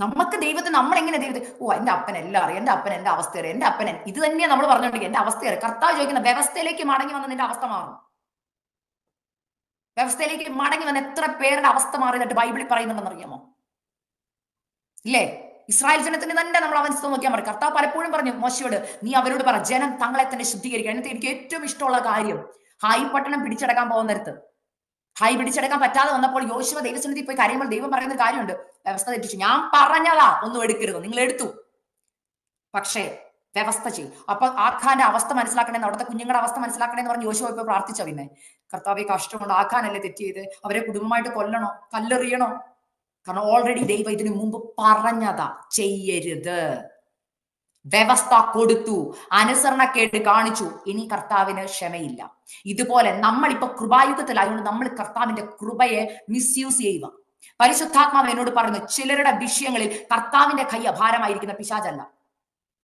നമുക്ക് ദൈവത്തെ നമ്മൾ എങ്ങനെ ദൈവത്തെ? ഓ എന്റെ അപ്പൻ എല്ലാം അറിയാം. എന്റെ അപ്പൻ എന്റെ അവസ്ഥ അറിയാം. എന്റെ അപ്പൻ ഇത് തന്നെയാണ് നമ്മൾ പറഞ്ഞോണ്ടിരിക്കുക എന്റെ അവസ്ഥ അറിയാം. കർത്താവ് ചോദിക്കുന്ന വ്യവസ്ഥയിലേക്ക് മടങ്ങി വന്ന നിന്റെ അവസ്ഥ മാറും. വ്യവസ്ഥയിലേക്ക് മടങ്ങി വന്ന എത്ര പേരുടെ അവസ്ഥ മാറിയതായിട്ട് ബൈബിളിൽ പറയുന്നുണ്ടെന്ന് അറിയാമോ? ഇല്ലേ? ഇസ്രായേൽ ജനത്തിന് തന്നെ നമ്മൾ അവൻ നോക്കിയാൽ മതി. കർത്താവ് പലപ്പോഴും പറഞ്ഞു മോശയോട് നീ അവരോട് പറ ജനം തങ്ങളെ തന്നെ ശുദ്ധീകരിക്കുക എനിക്ക് ഏറ്റവും ഇഷ്ടമുള്ള കാര്യം ഹായ് പട്ടണം പിടിച്ചടക്കാൻ പോകുന്നിടത്ത് ഹായ് പിടിച്ചെടുക്കാൻ പറ്റാതെ വന്നപ്പോൾ യോശുവ ദൈവസന്നിധി പോയി കാര്യങ്ങൾ ദൈവം പറയുന്ന കാര്യമുണ്ട്. വ്യവസ്ഥ തെറ്റിച്ചു. ഞാൻ പറഞ്ഞതാ. ഒന്നും എടുക്കരുത്. നിങ്ങൾ എടുത്തു. പക്ഷേ വ്യവസ്ഥ ചെയ്യും. അപ്പൊ ആഖാന്റെ അവസ്ഥ മനസ്സിലാക്കണേ അവിടുത്തെ കുഞ്ഞുങ്ങളുടെ അവസ്ഥ മനസ്സിലാക്കണേ എന്ന് പറഞ്ഞ് യോശുവ ഇപ്പൊ പ്രാർത്ഥിച്ച പിന്നെ? കർത്താവെ കഷ്ടമുണ്ട്. ആഖാനല്ലേ തെറ്റ് ചെയ്ത്? അവരെ കുടുംബമായിട്ട് കൊല്ലണോ? കല്ലെറിയണോ? കാരണം ഓൾറെഡി ദൈവം ഇതിനു മുമ്പ് പറഞ്ഞതാ. ചെയ്യരുത്. വ്യവസ്ഥ കൊടുത്തു അനുസരണക്കേട് കാണിച്ചു. ഇനി കർത്താവിന് ക്ഷമയില്ല. ഇതുപോലെ നമ്മൾ ഇപ്പൊ കൃപായുഗത്തിലായതുകൊണ്ട് നമ്മൾ കർത്താവിന്റെ കൃപയെ മിസ്യൂസ് ചെയ്യുക. പരിശുദ്ധാത്മാവ് എന്നോട് പറഞ്ഞു ചിലരുടെ വിഷയങ്ങളിൽ കർത്താവിന്റെ കൈ അഭാരമായിരിക്കുന്ന പിശാചല്ല.